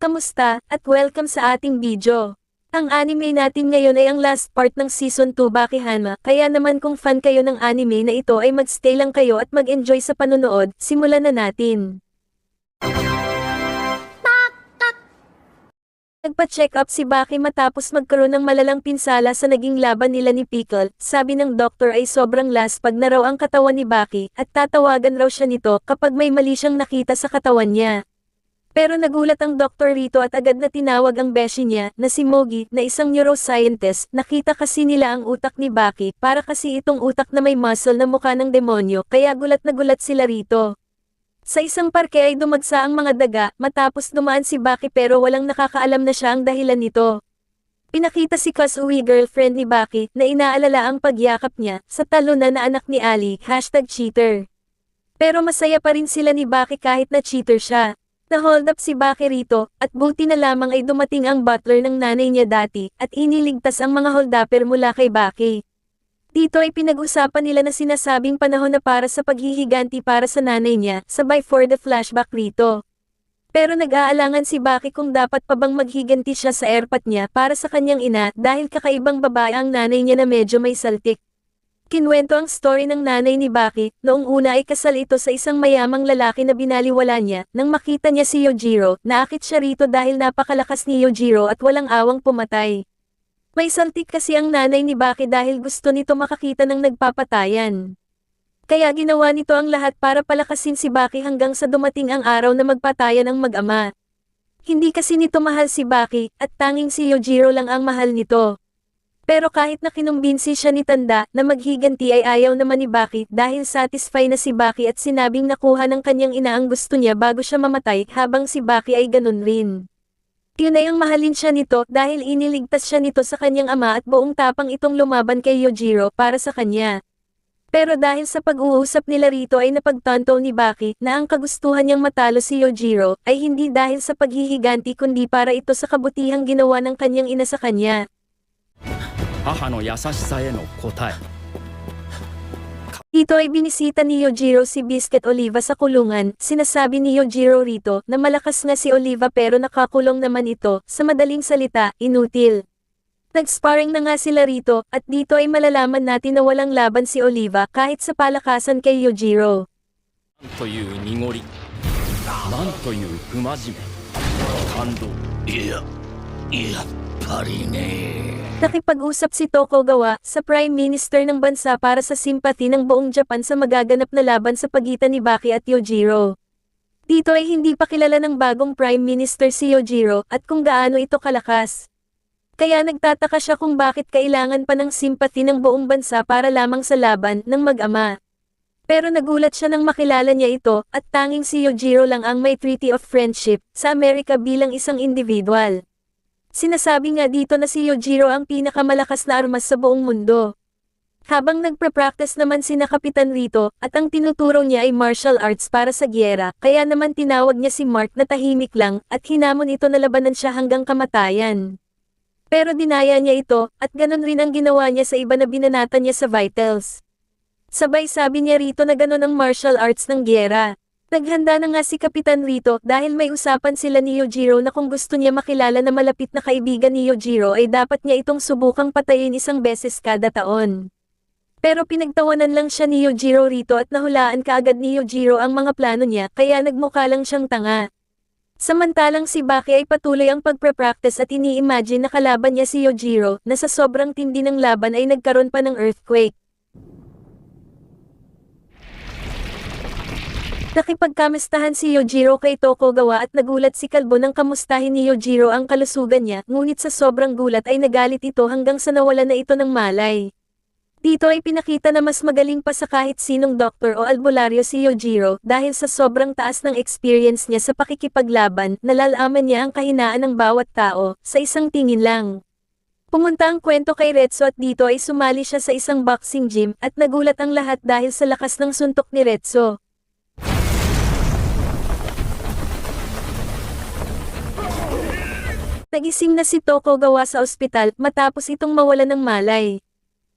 Kamusta, at welcome sa ating video. Ang anime natin ngayon ay ang last part ng Season 2 Bakihana, kaya naman kung fan kayo ng anime na ito ay magstay lang kayo at mag-enjoy sa panonood, simulan na natin. Nagpa-check up si Baki matapos magkaroon ng malalang pinsala sa naging laban nila ni Pickle. Sabi ng doktor ay sobrang laspag na raw ang katawan ni Baki at tatawagan raw siya nito kapag may mali siyang nakita sa katawan niya. Pero nagulat ang doktor rito at agad na tinawag ang beshi niya na si Mogi na isang neuroscientist. Nakita kasi nila ang utak ni Baki para kasi itong utak na may muscle na mukha ng demonyo kaya gulat na gulat sila rito. Sa isang parke ay dumagsa ang mga daga matapos dumaan si Baki pero walang nakakaalam na siya ang dahilan nito. Pinakita si Kasui girlfriend ni Baki na inaalala ang pagyakap niya sa talunan na anak ni Ali, hashtag cheater. Pero masaya pa rin sila ni Baki kahit na cheater siya. Na-hold up si Baki rito, at buti na lamang ay dumating ang butler ng nanay niya dati, at iniligtas ang mga holdupper mula kay Baki. Dito ay pinag-usapan nila na sinasabing panahon na para sa paghihiganti para sa nanay niya, sabay for the flashback rito. Pero nag-aalangan si Baki kung dapat pa bang maghiganti siya sa airpat niya para sa kanyang ina dahil kakaibang babae ang nanay niya na medyo may saltik. Kinwento ang story ng nanay ni Baki, noong una ay kasal ito sa isang mayamang lalaki na binaliwala niya, nang makita niya si Yojiro, naakit siya rito dahil napakalakas ni Yojiro at walang awang pumatay. May saltik kasi ang nanay ni Baki dahil gusto nito makakita ng nagpapatayan. Kaya ginawa nito ang lahat para palakasin si Baki hanggang sa dumating ang araw na magpatayan ang mag-ama. Hindi kasi nito mahal si Baki, at tanging si Yojiro lang ang mahal nito. Pero kahit na kinumbinsi siya ni Tanda na maghiganti ay ayaw naman ni Baki dahil satisfy na si Baki at sinabing nakuha ng kanyang ina ang gusto niya bago siya mamatay habang si Baki ay ganun rin. Yun ay ang mahalin siya nito dahil iniligtas siya nito sa kanyang ama at buong tapang itong lumaban kay Yojiro para sa kanya. Pero dahil sa pag-uusap nila rito ay napagtanto ni Baki na ang kagustuhan niyang matalo si Yojiro ay hindi dahil sa paghihiganti kundi para ito sa kabutihang ginawa ng kanyang ina sa kanya. 母の優しさへの答え Dito ay binisita ni Yojiro si Biscuit Oliva sa kulungan. Sinasabi ni Yojiro rito na malakas nga si Oliva pero nakakulong naman ito. Sa madaling salita, inutil. Nag-sparring na nga sila rito at dito ay malalaman natin na walang laban si Oliva kahit sa palakasan kay Yojiro. なんという濁りなんという不真面目感動いやや Harini. Nakipag-usap si Tokugawa sa Prime Minister ng bansa para sa simpati ng buong Japan sa magaganap na laban sa pagitan ni Baki at Yojiro. Dito ay hindi pa kilala ng bagong Prime Minister si Yojiro at kung gaano ito kalakas. Kaya nagtataka siya kung bakit kailangan pa ng simpati ng buong bansa para lamang sa laban ng mag-ama. Pero nagulat siya nang makilala niya ito, at tanging si Yojiro lang ang may Treaty of Friendship sa Amerika bilang isang individual. Sinasabi nga dito na si Yojiro ang pinakamalakas na armas sa buong mundo. Habang nagpa-practice naman sina Kapitan Rito at ang tinuturo niya ay martial arts para sa gyera, kaya naman tinawag niya si Mark na tahimik lang at hinamon ito na labanan siya hanggang kamatayan. Pero dinaya niya ito at ganon rin ang ginawa niya sa iba na binanatan niya sa vitals. Sabay sabi niya rito na ganon ang martial arts ng gyera. Naghanda na nga si Kapitan Rito dahil may usapan sila ni Yojiro na kung gusto niya makilala na malapit na kaibigan ni Yojiro ay dapat niya itong subukang patayin isang beses kada taon. Pero pinagtawanan lang siya ni Yojiro rito at nahulaan kaagad ni Yojiro ang mga plano niya kaya nagmukha lang siyang tanga. Samantalang si Baki ay patuloy ang pagpre-practice at ini-imagine na kalaban niya si Yojiro na sa sobrang tindi ng laban ay nagkaroon pa ng earthquake. Nakipagkamistahan si Yojiro kay Tokugawa at nagulat si Kalbo nang kamustahin ni Yojiro ang kalusugan niya ngunit sa sobrang gulat ay nagalit ito hanggang sa nawala na ito ng malay. Dito ay pinakita na mas magaling pa sa kahit sinong doktor o albularyo si Yojiro dahil sa sobrang taas ng experience niya sa pakikipaglaban, nalalaman niya ang kahinaan ng bawat tao, sa isang tingin lang. Pumunta ang kwento kay Retso at dito ay sumali siya sa isang boxing gym at nagulat ang lahat dahil sa lakas ng suntok ni Retso. Nagising na si Tokugawa sa ospital matapos itong mawala ng malay.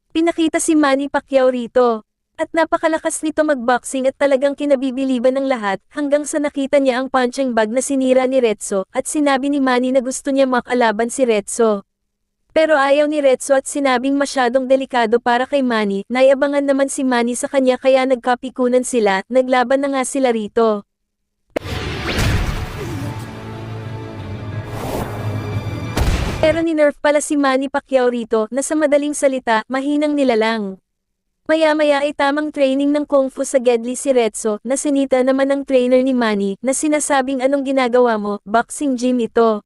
Pinakita si Manny Pacquiao rito. At napakalakas nito magboxing at talagang kinabibiliban ng lahat hanggang sa nakita niya ang punching bag na sinira ni Retso at sinabi ni Manny na gusto niya makalaban si Retso. Pero ayaw ni Retso at sinabing masyadong delikado para kay Manny, naiabangan naman si Manny sa kanya kaya nagkapikunan sila, naglaban na nga sila rito. Pero ni-nerf pala si Manny Pacquiao rito na sa madaling salita, mahinang nilalang. Maya-maya ay tamang training ng Kung Fu sa Gedli si Retso na sinita naman ng trainer ni Manny na sinasabing anong ginagawa mo, boxing gym ito.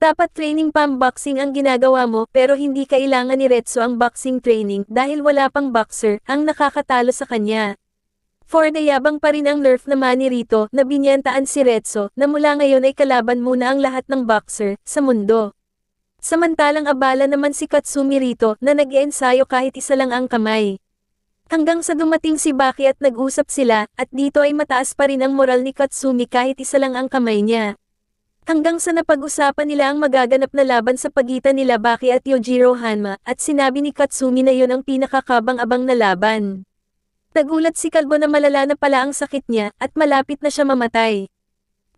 Dapat training pang boxing ang ginagawa mo pero hindi kailangan ni Retso ang boxing training dahil wala pang boxer ang nakakatalo sa kanya. For the yabang pa rin ang nerf na Manny rito na binyantaan si Retso na mula ngayon ay kalaban muna ang lahat ng boxer sa mundo. Samantalang abala naman si Katsumi rito na nag-iensayo kahit isa lang ang kamay. Hanggang sa dumating si Baki at nag-usap sila, at dito ay mataas pa rin ang moral ni Katsumi kahit isa lang ang kamay niya. Hanggang sa napag-usapan nila ang magaganap na laban sa pagitan nila Baki at Yojiro Hanma, at sinabi ni Katsumi na yon ang pinakakabang-abang na laban. Nagulat si Kalbo na malala na pala ang sakit niya, at malapit na siya mamatay.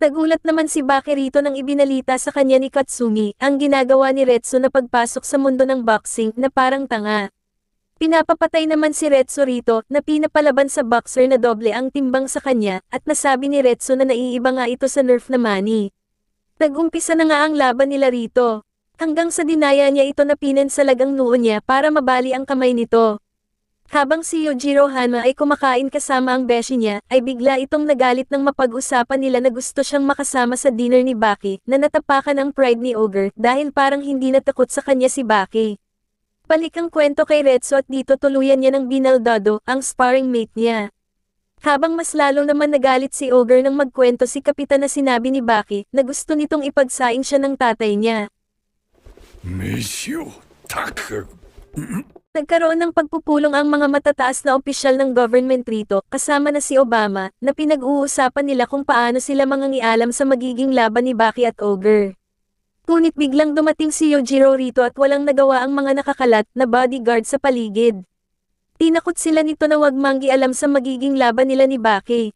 Nagulat naman si Baki rito nang ibinalita sa kanya ni Katsumi ang ginagawa ni Retsu na pagpasok sa mundo ng boxing na parang tanga. Pinapapatay naman si Retsu rito na pinapalaban sa boxer na doble ang timbang sa kanya at nasabi ni Retsu na naiiba nga ito sa nerf na money. Nag-umpisa na nga ang laban nila rito. Hanggang sa dinaya niya ito na pinansalag ang noo niya para mabali ang kamay nito. Habang si Yojiro Hana ay kumakain kasama ang beshi niya, ay bigla itong nagalit nang mapag-usapan nila na gusto siyang makasama sa dinner ni Baki, na natapakan ang pride ni Ogre dahil parang hindi natakot sa kanya si Baki. Balik ang kwento kay Retsu at dito tuluyan niya ng binaldado, ang sparring mate niya. Habang mas lalo naman nagalit si Ogre nang magkwento si Kapitan na sinabi ni Baki, na gusto nitong ipagsaing siya ng tatay niya. Misyo, tak... Nagkaroon ng pagpupulong ang mga matataas na opisyal ng government rito, kasama na si Obama, na pinag-uusapan nila kung paano sila mangangialam sa magiging laban ni Baki at Ogre. Ngunit biglang dumating si Yojiro rito at walang nagawa ang mga nakakalat na bodyguard sa paligid. Tinakot sila nito na wag manggialam sa magiging laban nila ni Baki.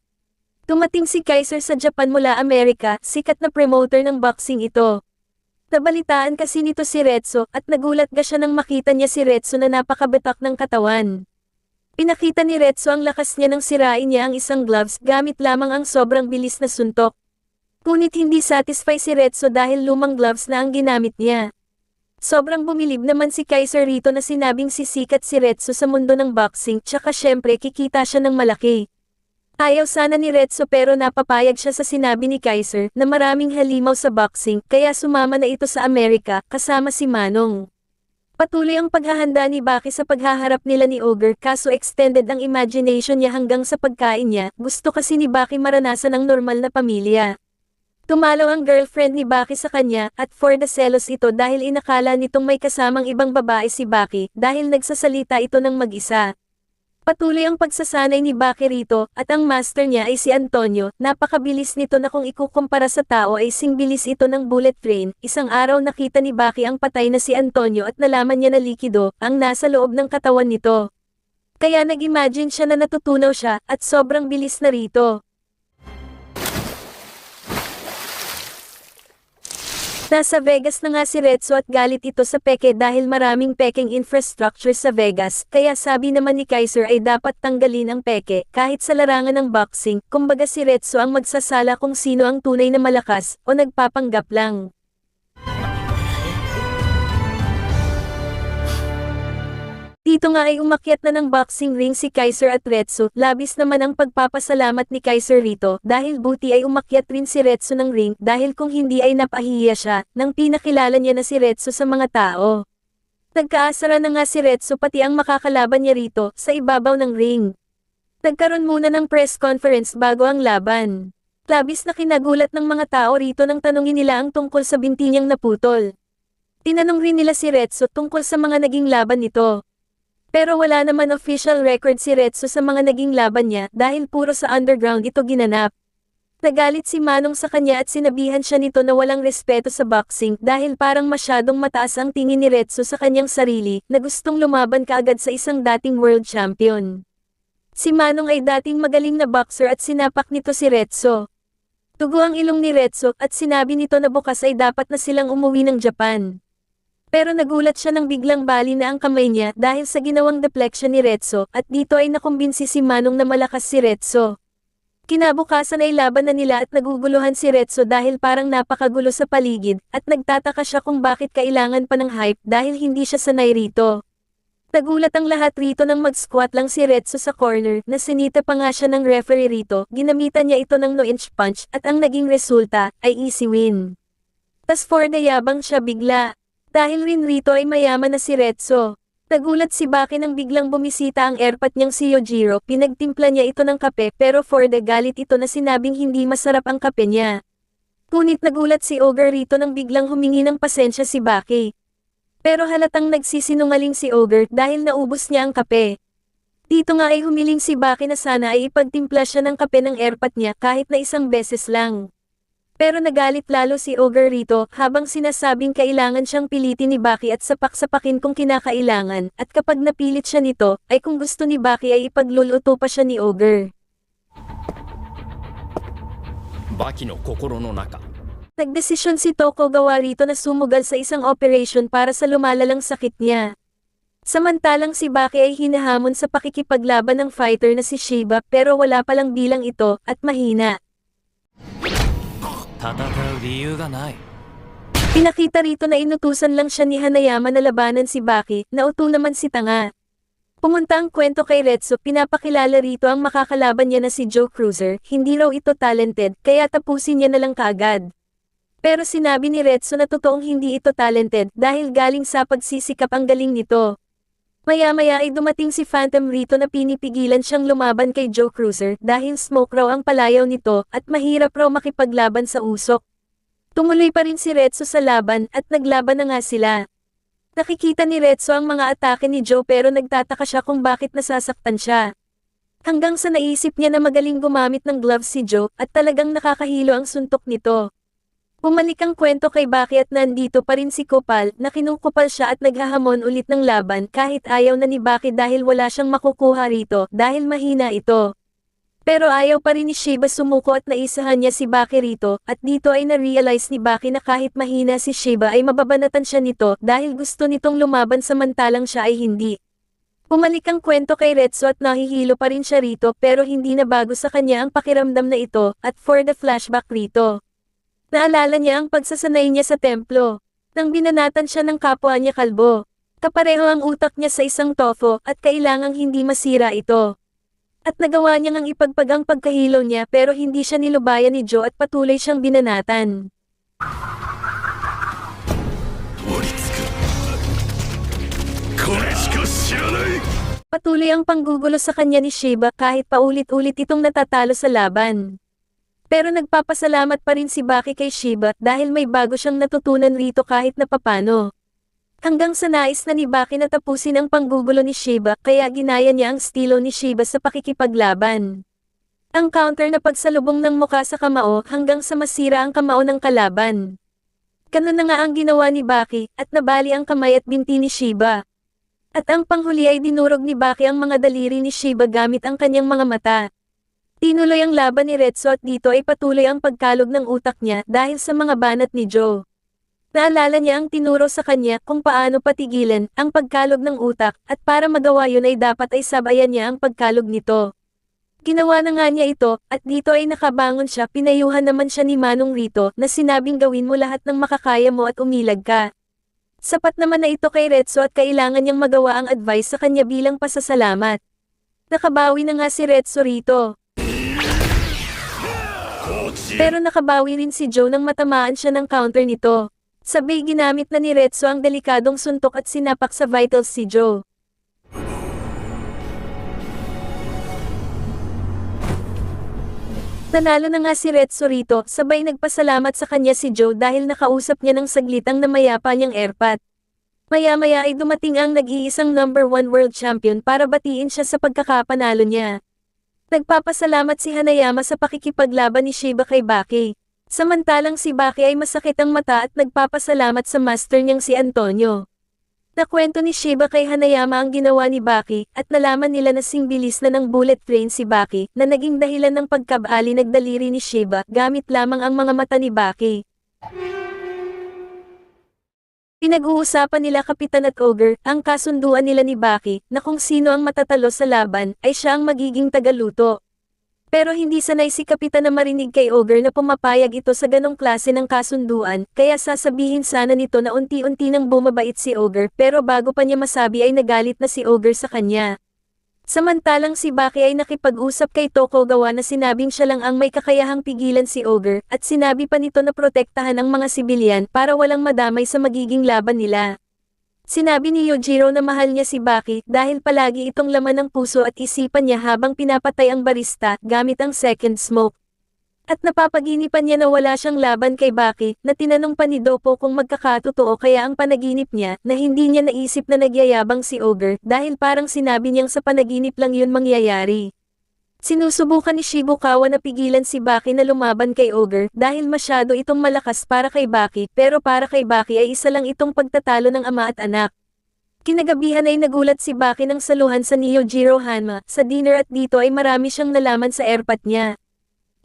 Dumating si Kaiser sa Japan mula Amerika, sikat na promoter ng boxing ito. Nabalitaan kasi nito si Retso at nagulat ga siya nang makita niya si Retso na napakabatak ng katawan. Pinakita ni Retso ang lakas niya nang sirain niya ang isang gloves gamit lamang ang sobrang bilis na suntok. Ngunit hindi satisfy si Retso dahil lumang gloves na ang ginamit niya. Sobrang bumilib naman si Kaiser rito na sinabing sisikat si Retso sa mundo ng boxing tsaka syempre kikita siya ng malaki. Ayaw sana ni Retso pero napapayag siya sa sinabi ni Kaiser na maraming halimaw sa boxing kaya sumama na ito sa Amerika kasama si Manong. Patuloy ang paghahanda ni Baki sa paghaharap nila ni Ogre kaso extended ang imagination niya hanggang sa pagkain niya, gusto kasi ni Baki maranasan ang normal na pamilya. Tumalaw ang girlfriend ni Baki sa kanya at for the selos ito dahil inakala nitong may kasamang ibang babae si Baki dahil nagsasalita ito ng mag-isa. Patuloy ang pagsasanay ni Baki rito, at ang master niya ay si Antonio, napakabilis nito na kung ikukumpara sa tao ay singbilis ito ng bullet train, isang araw nakita ni Baki ang patay na si Antonio at nalaman niya na likido, ang nasa loob ng katawan nito. Kaya nag-imagine siya na natutunaw siya, at sobrang bilis na rito. Nasa Vegas na nga si Retso at galit ito sa peke dahil maraming peking infrastructure sa Vegas, kaya sabi naman ni Kaiser ay dapat tanggalin ang peke, kahit sa larangan ng boxing, kumbaga si Retso ang magsasala kung sino ang tunay na malakas, o nagpapanggap lang. Dito nga ay umakyat na ng boxing ring si Kaiser at Retsu, labis naman ang pagpapasalamat ni Kaiser rito dahil buti ay umakyat rin si Retsu ng ring dahil kung hindi ay napahiya siya nang pinakilala niya na si Retsu sa mga tao. Nagkaasara na nga si Retsu pati ang makakalaban niya rito sa ibabaw ng ring. Nagkaroon muna ng press conference bago ang laban. Labis na kinagulat ng mga tao rito nang tanungin nila ang tungkol sa binti niyang naputol. Tinanong rin nila si Retsu tungkol sa mga naging laban nito. Pero wala naman official record si Retsu sa mga naging laban niya dahil puro sa underground ito ginanap. Nagalit si Manong sa kanya at sinabihan siya nito na walang respeto sa boxing dahil parang masyadong mataas ang tingin ni Retsu sa kanyang sarili na gustong lumaban kaagad sa isang dating world champion. Si Manong ay dating magaling na boxer at sinapak nito si Retso. Tugo ang ilong ni Retso at sinabi nito na bukas ay dapat na silang umuwi ng Japan. Pero nagulat siya nang biglang bali na ang kamay niya dahil sa ginawang deflection ni Retso at dito ay nakumbinsi si Manong na malakas si Retso. Kinabukasan ay laban na nila at naguguluhan si Retso dahil parang napakagulo sa paligid at nagtataka siya kung bakit kailangan pa ng hype dahil hindi siya sanay rito. Nagulat ang lahat rito nang mag-squat lang si Retso sa corner na sinita pa nga siya ng referee rito, ginamitan niya ito ng no-inch punch at ang naging resulta ay easy win. Tas for the yabang siya bigla. Dahil rin rito ay mayaman na si Retso. Nagulat si Baki nang biglang bumisita ang airpat niyang si Yojiro, pinagtimpla niya ito ng kape pero for the galit ito na sinabing hindi masarap ang kape niya. Ngunit nagulat si Ogre rito nang biglang humingi ng pasensya si Baki. Pero halatang nagsisinungaling si Ogre dahil naubos niya ang kape. Dito nga ay humiling si Baki na sana ay ipagtimpla siya ng kape ng airpat niya kahit na isang beses lang. Pero nagalit lalo si Ogre rito habang sinasabing kailangan siyang pilitin ni Baki at sapak-sapakin kung kinakailangan at kapag napilit siya nito ay kung gusto ni Baki ay ipagluluto pa siya ni Ogre. Baki no kokoro no naka. Nagdesisyon si Tokugawa rito na sumugal sa isang operation para sa lumalalang sakit niya. Samantalang si Baki ay hinahamon sa pakikipaglaban ng fighter na si Shiba pero wala palang bilang ito at mahina. 戦う理由がない Pinakita rito na inutusan lang siya ni Hanayama na labanan si Baki, na uto naman si Tanga. Pumunta ang kwento kay Retsu, pinapakilala rito ang makakalaban niya na si Joe Cruiser, hindi raw ito talented, kaya tapusin niya na lang kaagad. Pero sinabi ni Retsu na totoong hindi ito talented dahil galing sa pagsisikap ang galing nito. Maya-maya ay dumating si Phantom rito na pinipigilan siyang lumaban kay Joe Cruiser dahil smoke raw ang palayaw nito at mahirap raw makipaglaban sa usok. Tumuloy pa rin si Retsu sa laban at naglaban na nga sila. Nakikita ni Retsu ang mga atake ni Joe pero nagtataka siya kung bakit nasasaktan siya. Hanggang sa naisip niya na magaling gumamit ng gloves si Joe at talagang nakakahilo ang suntok nito. Bumalik ang kwento kay Baki at nandito pa rin si Kopal na kinukupal siya at naghahamon ulit ng laban kahit ayaw na ni Baki dahil wala siyang makukuha rito dahil mahina ito. Pero ayaw pa rin ni Shiba sumuko at naisahan niya si Baki rito at dito ay na-realize ni Baki na kahit mahina si Shiba ay mababanatan siya nito dahil gusto nitong lumaban samantalang siya ay hindi. Pumalik ang kwento kay Retsu at nahihilo pa rin siya rito pero hindi na bago sa kanya ang pakiramdam na ito at for the flashback rito. Naalala niya ang pagsasanay niya sa templo, nang binanatan siya ng kapwa niya kalbo. Kapareho ang utak niya sa isang tofo at kailangang hindi masira ito. At nagawa niya ngang ipagpag ang pagkahilo niya pero hindi siya nilubayan ni Joe at patuloy siyang binanatan. Patuloy ang panggugulo sa kanya ni Shiba kahit paulit-ulit itong natatalo sa laban. Pero nagpapasalamat pa rin si Baki kay Shiba dahil may bago siyang natutunan rito kahit na papano. Hanggang sa nais na ni Baki na tapusin ang panggugulo ni Shiba kaya ginaya niya ang estilo ni Shiba sa pakikipaglaban. Ang counter na pagsalubong ng muka sa kamao hanggang sa masira ang kamao ng kalaban. Ganun na nga ang ginawa ni Baki at nabali ang kamay at binti ni Shiba. At ang panghuli ay dinurog ni Baki ang mga daliri ni Shiba gamit ang kanyang mga mata. Tinuloy ang laban ni Retso at dito ay patuloy ang pagkalog ng utak niya dahil sa mga banat ni Joe. Naalala niya ang tinuro sa kanya kung paano patigilan ang pagkalog ng utak at para magawa yun ay dapat ay sabayan niya ang pagkalog nito. Ginawa na nga niya ito at dito ay nakabangon siya pinayuhan naman siya ni Manong rito na sinabing gawin mo lahat ng makakaya mo at umilag ka. Sapat naman na ito kay Retso at kailangan niyang magawa ang advice sa kanya bilang pasasalamat. Nakabawi na nga si Retso rito. Pero nakabawi rin si Joe nang matamaan siya ng counter nito. Sabay ginamit na ni Retso ang delikadong suntok at sinapak sa vitals si Joe. Nanalo na nga si Retso rito, sabay nagpasalamat sa kanya si Joe dahil nakausap niya ng saglitang na mayapa niyang airpat. Maya-maya ay dumating ang nag-iisang number one world champion para batiin siya sa pagkakapanalo niya. Nagpapasalamat si Hanayama sa pakikipaglaban ni Shiba kay Baki. Samantalang si Baki ay masakit ang mata at nagpapasalamat sa master niyang si Antonio. Nakwento ni Shiba kay Hanayama ang ginawa ni Baki, at nalaman nila na sing bilis na ng bullet train si Baki, na naging dahilan ng pagkabali nagdaliri ni Shiba, gamit lamang ang mga mata ni Baki. Pinag-uusapan nila Kapitan at Ogre, ang kasunduan nila ni Baki, na kung sino ang matatalo sa laban, ay siya ang magiging tagaluto. Pero hindi sanay si Kapitan na marinig kay Ogre na pumapayag ito sa ganong klase ng kasunduan, kaya sasabihin sana nito na unti-unti nang bumabait si Ogre pero bago pa niya masabi ay nagalit na si Ogre sa kanya. Samantalang si Baki ay nakipag-usap kay Tokugawa na sinabing siya lang ang may kakayahang pigilan si Ogre at sinabi pa nito na protektahan ang mga sibilyan para walang madamay sa magiging laban nila. Sinabi ni Yojiro na mahal niya si Baki dahil palagi itong laman ng puso at isipan niya habang pinapatay ang barista gamit ang second smoke. At napapaginipan niya na wala siyang laban kay Baki na tinanong pa ni Dopo kung magkakatotoo kaya ang panaginip niya na hindi niya naisip na nagyayabang si Ogre dahil parang sinabi niyang sa panaginip lang yun mangyayari. Sinusubukan ni Shibukawa na pigilan si Baki na lumaban kay Ogre dahil masyado itong malakas para kay Baki pero para kay Baki ay isa lang itong pagtatalo ng ama at anak. Kinagabihan ay nagulat si Baki ng saluhan sa Niyojiro Hanma sa dinner at dito ay marami siyang nalaman sa airpat niya.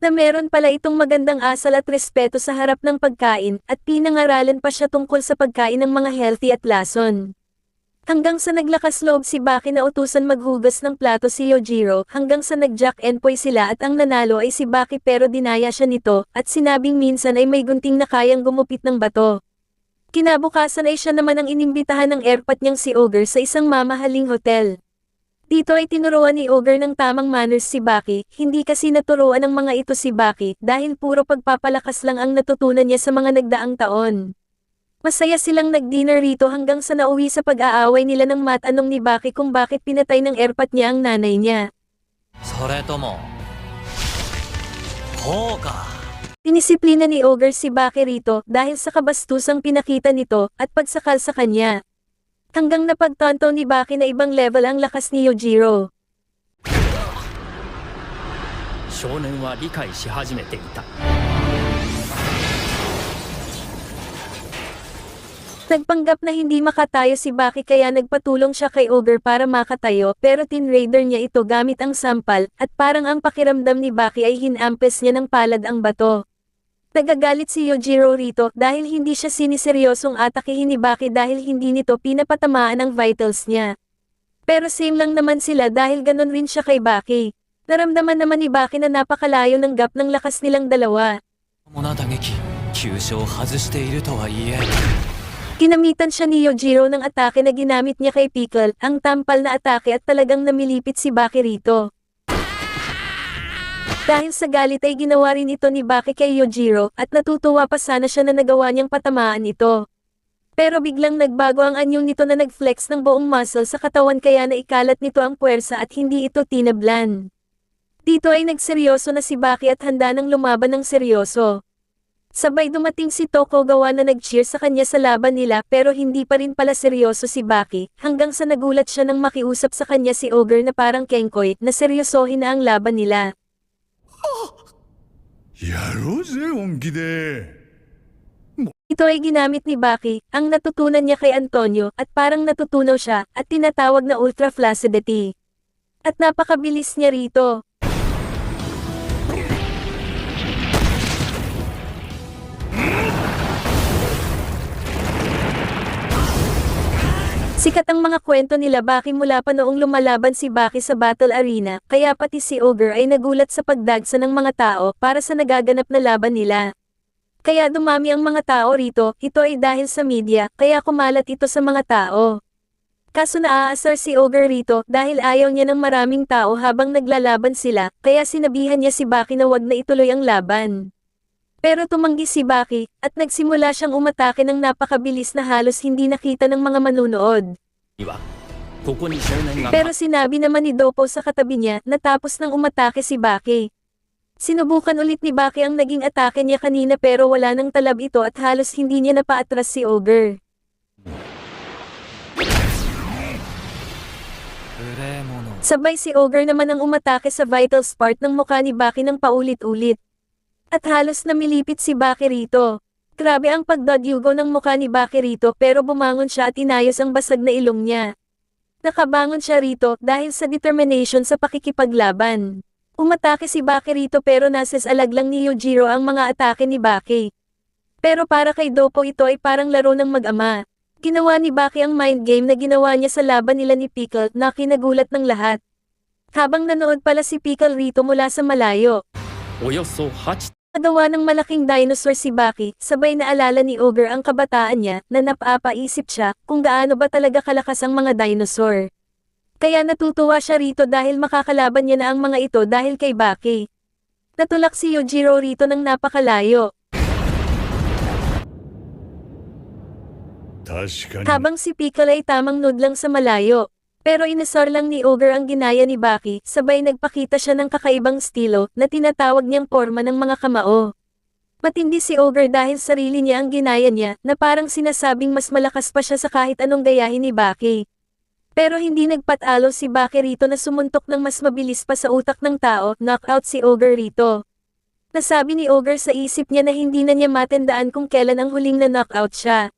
Na meron pala itong magandang asal at respeto sa harap ng pagkain at pinangaralan pa siya tungkol sa pagkain ng mga healthy at lason. Hanggang sa naglakas loob si Baki na utusan maghugas ng plato si Yojiro hanggang sa nag-jack and poy sila at ang nanalo ay si Baki pero dinaya siya nito at sinabing minsan ay may gunting na kayang gumupit ng bato. Kinabukasan ay siya naman ang inimbitahan ng airpat niyang si Ogre sa isang mamahaling hotel. Dito ay tinuruan ni Ogre ng tamang manners si Baki, hindi kasi naturuan ng mga ito si Baki dahil puro pagpapalakas lang ang natutunan niya sa mga nagdaang taon. Masaya silang nag-dinner rito hanggang sa nauwi sa pag-aaway nila ng matanong ni Baki kung bakit pinatay ng airpat niya ang nanay niya. Soretomo. Hoka. Tinisiplina ni Ogre si Baki rito dahil sa kabastusang pinakita nito at pagsakal sa kanya hanggang napagtanto ni Baki na ibang level ang lakas ni Yojiro. Shonen wa likai shi hajimete ita. Nagpanggap na hindi makatayo si Baki kaya nagpatulong siya kay Ogre para makatayo pero tin tinrader niya ito gamit ang sampal at parang ang pakiramdam ni Baki ay hinampas niya ng palad ang bato. Nagagalit si Yojiro rito dahil hindi siya siniseryosong atakihin ni Baki dahil hindi nito pinapatamaan ang vitals niya. Pero same lang naman sila dahil ganon rin siya kay Baki. Naramdaman naman ni Baki na napakalayo ng gap ng lakas nilang dalawa. Ginamitan siya ni Yojiro ng atake na ginamit niya kay Pickle, ang tampal na atake at talagang namilipit si Baki rito. Dahil sa galit ay ginawa rin ito ni Baki kay Yojiro at natutuwa pa sana siya na nagawa niyang patamaan ito. Pero biglang nagbago ang anyong nito na nag-flex ng buong muscle sa katawan kaya naikalat nito ang puwersa at hindi ito tinablan. Dito ay nagseryoso na si Baki at handa nang lumaban ng seryoso. Sabay dumating si Tokugawa na nag-cheer sa kanya sa laban nila pero hindi pa rin pala seryoso si Baki hanggang sa nagulat siya nang makiusap sa kanya si Ogre na parang Kenkoy na seryosohin na ang laban nila. やろうぜ本気で Ito ay ginamit ni Baki, ang natutunan niya kay Antonio at parang natutunaw siya at tinatawag na ultra flaccidity. At napakabilis niya rito. Sikat ang mga kwento nila Baki mula pa noong lumalaban si Baki sa Battle Arena, kaya pati si Ogre ay nagulat sa pagdagsa ng mga tao para sa nagaganap na laban nila. Kaya dumami ang mga tao rito, ito ay dahil sa media, kaya kumalat ito sa mga tao. Kaso naaasar si Ogre rito dahil ayaw niya ng maraming tao habang naglalaban sila, kaya sinabihan niya si Baki na wag na ituloy ang laban. Pero tumanggi si Baki, at nagsimula siyang umatake ng napakabilis na halos hindi nakita ng mga manunood. Pero sinabi naman ni Dopo sa katabi niya, natapos nang umatake si Baki. Sinubukan ulit ni Baki ang naging atake niya kanina pero wala nang talab ito at halos hindi niya napaatras si Ogre. Sabay si Ogre naman ang umatake sa vital part ng mukha ni Baki ng paulit-ulit. At halos namilipit si Baki rito. Grabe ang pagdadyugo ng mukha ni Baki rito pero bumangon siya at inayos ang basag na ilong niya. Nakabangon siya rito dahil sa determination sa pakikipaglaban. Umatake si Baki rito pero nasasalag lang ni Yujiro ang mga atake ni Baki. Pero para kay Dopo ito ay parang laro ng mag-ama. Ginawa ni Baki ang mind game na ginawa niya sa laban nila ni Pickle na kinagulat ng lahat. Habang nanood pala si Pickle rito mula sa malayo. およそ8 Nagawa ng malaking dinosaur si Baki, sabay naalala ni Ogre ang kabataan niya na napapaisip siya kung gaano ba talaga kalakas ang mga dinosaur. Kaya natutuwa siya rito dahil makakalaban niya na ang mga ito dahil kay Baki. Natulak si Yojiro rito ng napakalayo. Habang si Piccolo ay tamang nod lang sa malayo. Pero inasar lang ni Ogre ang ginaya ni Baki, sabay nagpakita siya ng kakaibang estilo na tinatawag niyang forma ng mga kamao. Matindi si Ogre dahil sarili niya ang ginaya niya na parang sinasabing mas malakas pa siya sa kahit anong gayahin ni Baki. Pero hindi nagpatalo si Baki rito na sumuntok ng mas mabilis pa sa utak ng tao, knockout si Ogre rito. Nasabi ni Ogre sa isip niya na hindi na niya matandaan kung kailan ang huling na knockout siya.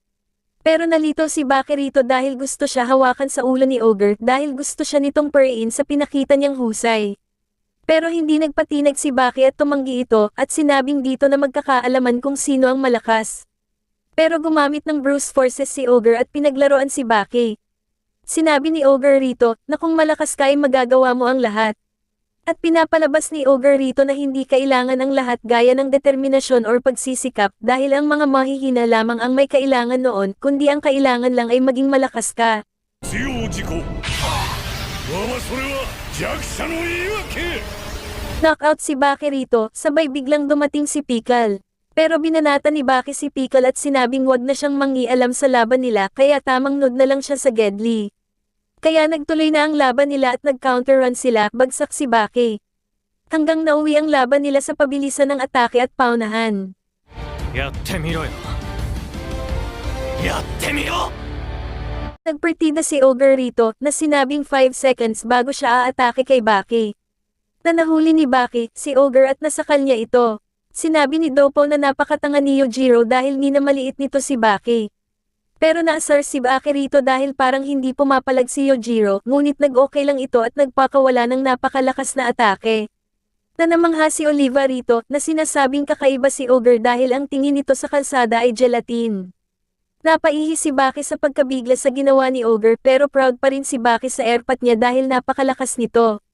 Pero nalito si Baki rito dahil gusto siya hawakan sa ulo ni Ogre dahil gusto siya nitong parain sa pinakita niyang husay. Pero hindi nagpatinag si Baki at tumanggi ito at sinabing dito na magkakaalaman kung sino ang malakas. Pero gumamit ng Bruce Forces si Ogre at pinaglaruan si Baki. Sinabi ni Ogre rito na kung malakas ka ay magagawa mo ang lahat. At pinapalabas ni Ogre rito na hindi kailangan ang lahat gaya ng determinasyon or pagsisikap dahil ang mga mahihina lamang ang may kailangan noon kundi ang kailangan lang ay maging malakas ka. Knockout si Baki rito, sabay biglang dumating si Pikal. Pero binanata ni Baki si Pikal at sinabing wag na siyang mangialam sa laban nila kaya tamang nod na lang siya sa Gedli. Kaya nagtuloy na ang laban nila at nag-counter run sila, bagsak si Baki. Hanggang nauwi ang laban nila sa pabilisan ng atake at paunahan. Yatte miro yo. Yatte miro! Nagpartida si Ogre rito na sinabing 5 seconds bago siya aatake kay Baki. Na nahuli ni Baki, si Ogre at nasakal niya ito. Sinabi ni Dopo na napakatanga ni Yojiro dahil minamaliit nito si Baki. Pero naasar si Baki rito dahil parang hindi pumapalag si Yojiro, ngunit nag-okay lang ito at nagpakawala ng napakalakas na atake. Nanamangha si Oliva rito na sinasabing kakaiba si Ogre dahil ang tingin nito sa kalsada ay gelatin. Napaihi si Baki sa pagkabigla sa ginawa ni Ogre pero proud pa rin si Baki sa airpat niya dahil napakalakas nito.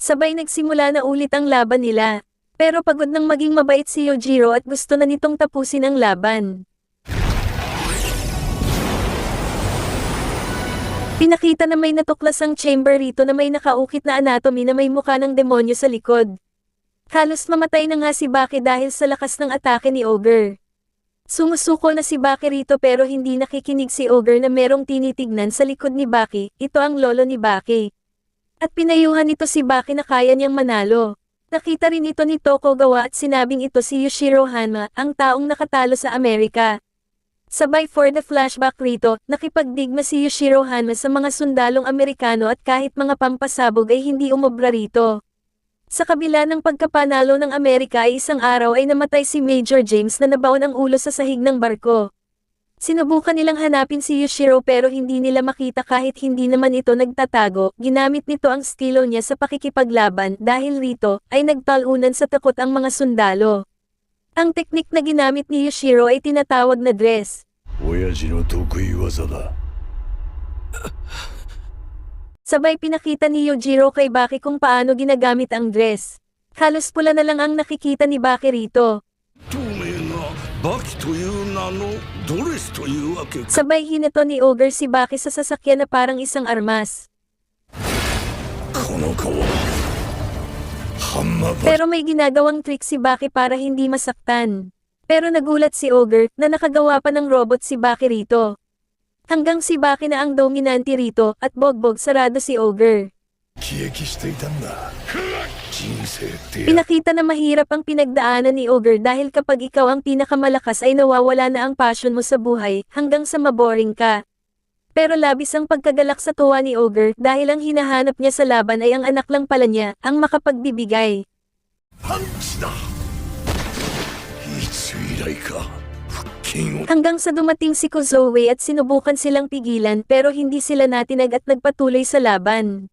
Sabay nagsimula na ulit ang laban nila. Pero pagod nang maging mabait si Yojiro at gusto na nitong tapusin ang laban. Pinakita na may natuklas ang chamber rito na may nakaukit na anatomy na may mukha ng demonyo sa likod. Halos mamatay na nga si Baki dahil sa lakas ng atake ni Ogre. Sumusuko na si Baki rito pero hindi nakikinig si Ogre na merong tinitignan sa likod ni Baki, ito ang lolo ni Baki. At pinayuhan nito si Baki na kaya niyang manalo. Nakita rin ito ni Tokugawa at sinabing ito si Yoshiro Hanma, ang taong nakatalo sa Amerika. Sabay for the flashback rito, nakipagdigma si Yoshiro Hanma sa mga sundalong Amerikano at kahit mga pampasabog ay hindi umobra rito. Sa kabila ng pagkapanalo ng Amerika ay isang araw ay namatay si Major James na nabaon ang ulo sa sahig ng barko. Sinubukan nilang hanapin si Yoshiro pero hindi nila makita kahit hindi naman ito nagtatago, ginamit nito ang estilo niya sa pakikipaglaban dahil rito ay nagtalunan sa takot ang mga sundalo. Ang teknik na ginamit ni Yoshiro ay tinatawag na dress. 親父の得意技だ Sabay pinakita ni Yojiro kay Baki kung paano ginagamit ang dress. Halos pula na lang ang nakikita ni Baki rito. 透明なバキという名のドレスというわけか Sabay hinato ni Ogre si Baki sa sasakyan na parang isang armas. この顔ハンマーバ pero may ginagawang trick si Baki para hindi masaktan. Pero nagulat si Ogre na nakagawa pa ng robot si Baki rito. Hanggang si Baki na ang dominante rito at bogbog sarado si Ogre. Pinakita na mahirap ang pinagdaanan ni Ogre dahil kapag ikaw ang pinakamalakas ay nawawala na ang passion mo sa buhay hanggang sa maboring ka. Pero labis ang pagkagalak sa tuwa ni Ogre dahil ang hinahanap niya sa laban ay ang anak lang pala niya, ang makapagbibigay. Hanggang sa dumating si Kozoe at sinubukan silang pigilan pero hindi sila natinag at nagpatuloy sa laban.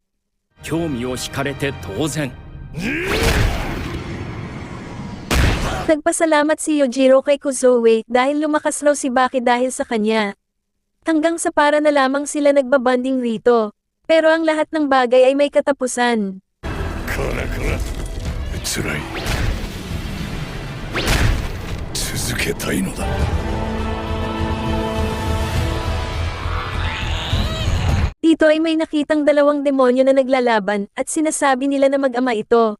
Nagpasalamat si Yojiro kay Kozoe dahil lumakas raw si Baki dahil sa kanya hanggang sa para na lamang sila nagbabanding rito. Pero ang lahat ng bagay ay may katapusan. Kara kara, tsurai. Suzuketai no da. Dito ay may nakitang dalawang demonyo na naglalaban at sinasabi nila na mag-ama ito.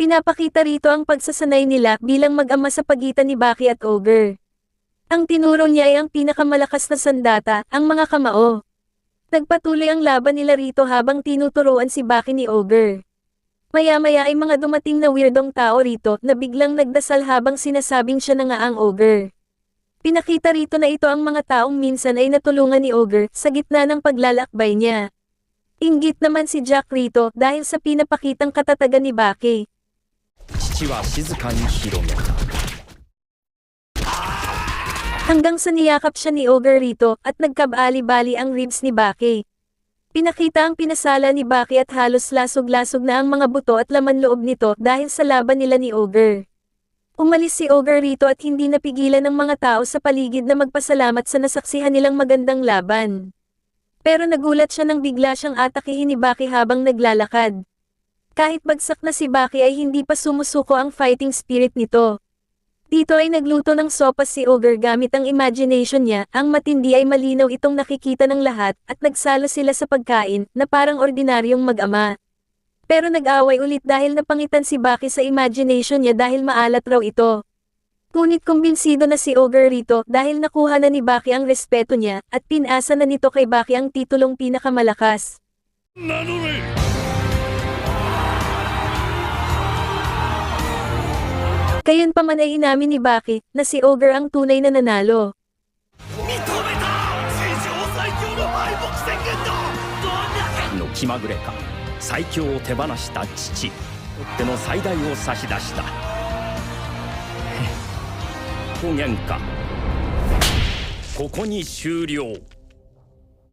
Pinapakita rito ang pagsasanay nila bilang mag-ama sa pagitan ni Baki at Ogre. Ang tinuro niya ay ang pinakamalakas na sandata, ang mga kamao. Nagpatuloy ang laban nila rito habang tinuturuan si Baki ni Ogre. Maya-maya ay mga dumating na weirdong tao rito na biglang nagdasal habang sinasabing siya na nga ang Ogre. Pinakita rito na ito ang mga taong minsan ay natulungan ni Ogre sa gitna ng paglalakbay niya. Inggit naman si Jack rito dahil sa pinapakitang katatagan ni Baki. Chichi. Hanggang sa niyakap siya ni Ogre rito at nagkabali-bali ang ribs ni Baki. Pinakita ang pinasala ni Baki at halos lasog-lasog na ang mga buto at laman loob nito dahil sa laban nila ni Ogre. Umalis si Ogre rito at hindi napigilan ng mga tao sa paligid na magpasalamat sa nasaksihan nilang magandang laban. Pero nagulat siya nang bigla siyang atakihin ni Baki habang naglalakad. Kahit bagsak na si Baki ay hindi pa sumusuko ang fighting spirit nito. Dito ay nagluto ng sopas si Ogre gamit ang imagination niya, ang matindi ay malinaw itong nakikita ng lahat at nagsalo sila sa pagkain na parang ordinaryong mag-ama. Pero nag-away ulit dahil napangitan si Baki sa imagination niya dahil maalat raw ito. Ngunit kumbinsido na si Ogre rito dahil nakuha na ni Baki ang respeto niya at pinasa na nito kay Baki ang titulong pinakamalakas. 名 乗れ Kayon pa man ay inamin ni Baki na si Ogre ang tunay na nanalo. 認めた史上最強の敗北宣言だどんなの気まぐれか最強を手放した父とっての最大を差し出した公言かここに終了